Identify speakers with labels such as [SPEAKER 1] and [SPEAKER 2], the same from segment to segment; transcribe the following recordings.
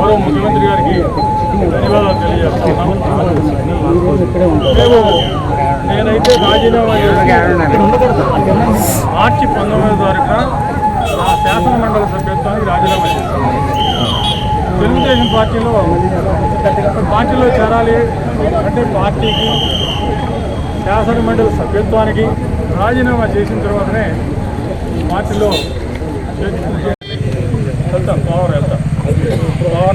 [SPEAKER 1] గౌరవ ముఖ్యమంత్రి గారికి ధన్యవాదాలు తెలియజేస్తున్నాము మేము నేనైతే రాజీనామా మార్చి పంతొమ్మిదో తారీఖున నా శాసన మండలి సభ్యత్వానికి రాజీనామా చేశాను తెలుగుదేశం పార్టీలో పార్టీలో చేరాలి అంటే పార్టీకి శాసన మండలి సభ్యత్వానికి రాజీనామా చేసిన తర్వాతనే పార్టీలో వెళ్తాం. పవర్ వెళ్తాం పవర్ నుంచి కౌన్సిలర్ వెళ్తాం.
[SPEAKER 2] ఈ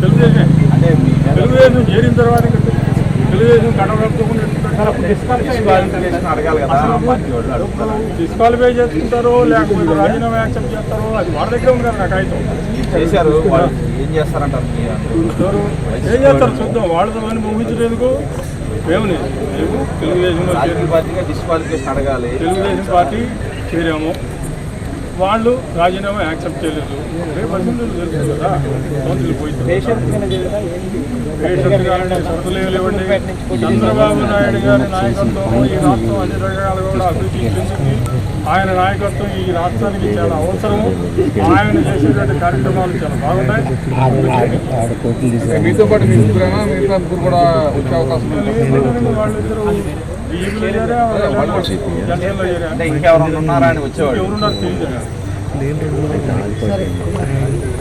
[SPEAKER 2] తెలుగుదేశం
[SPEAKER 1] తెలుగుదేశం తెలుగుదేశం చేరిన తర్వాత తెలుగుదేశం డిస్క్వాలిఫై చేసుకుంటారో లేకపోతే రాజీనామా యాక్సెప్ట్ చేస్తారో అది వాళ్ళ దగ్గర ఉంది కదా నా కాగితం
[SPEAKER 3] చేశారు ఏం చేస్తారంటారు
[SPEAKER 1] ఏం చేస్తారు చూద్దాం వాళ్ళతో అని ఊహించలేదుకు మేము
[SPEAKER 3] రాజకీయ పార్టీగా డిస్క్వాలిఫికేషన్ అడగాలి
[SPEAKER 1] తెలుగుదేశం పార్టీ చేరాము వాళ్ళు రాజీనామా యాక్సెప్ట్ చేయలేదు. రేపు అసెంబ్లీలో కదా కౌన్సిల్ పోయింది లేవండి. చంద్రబాబు నాయుడు గారి నాయకత్వం ఈ రాష్ట్రం అన్ని రకాలుగా కూడా అభివృద్ధి చెందింది. ఆయన నాయకత్వం ఈ రాష్ట్రానికి చాలా అవసరము. ఆయన చేసేటువంటి కార్యక్రమాలు చాలా బాగున్నాయి.
[SPEAKER 2] మీతో పాటు మీ ముగ్గురైనా మిగతా ముగ్గురు కూడా వచ్చే అవకాశం ఉంది.
[SPEAKER 1] వాళ్ళిద్దరు బీజేపీలో చేరా జనసేనలో చేరా
[SPEAKER 3] అంటే ఇంకెవరైనా ఉన్నారా అని వచ్చేవాళ్ళు
[SPEAKER 1] ఎవరున్నారు తెలియదు